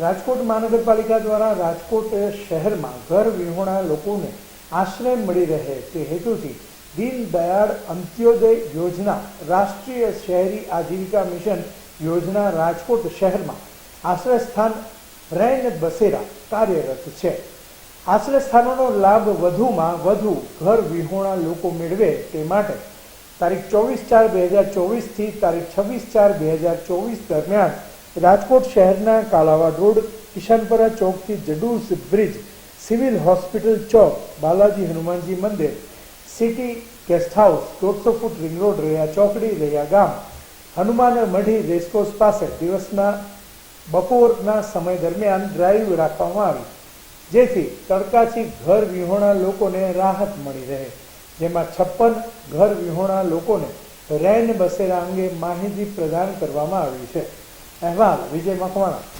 રાજકોટ મહાનગરપાલિકા દ્વારા રાજકોટ શહેરમાં ઘર વિહોણા લોકોને આશ્રય મળી રહે તે હેતુથી દીનદયાળ અંત્યોદય યોજના રાષ્ટ્રીય શહેરી આજીવિકા મિશન યોજના રાજકોટ શહેરમાં આશ્રય સ્થાન રૈન બસેરા કાર્યરત છે. આશ્રય સ્થાનોનો લાભ વધુમાં વધુ ઘર વિહોણા લોકો મેળવે તે માટે તારીખ ચોવીસ ચાર બે હજાર ચોવીસથી તારીખ છવ્વીસ ચાર બે હજાર ચોવીસ દરમિયાન રાજકોટ શહેરના Kalawad road, Kishanpara ચોકથી Jadus bridge, civil hospital chowk, Balaji Hanumanji મંદિર, સિટી ગેસ્ટ હાઉસ, દોઢસો ફૂટ રિંગ રોડ, રહ્યા ચોકડી, રહ્યા ગામ, હનુમાન મઢી રેસકોર્સ પાસે દિવસના, બપોરના સમય દરમિયાન ડ્રાઈવ રાખવામાં આવી. જેથી તડકાથી ઘર વિહોણા લોકોને રાહત મળી રહે. જેમાં છપ્પન ઘર વિહોણા લોકોને રૈન બસેરા અંગે માહિતી પ્રદાન કરવામાં આવી છે. は VJ マコマなんです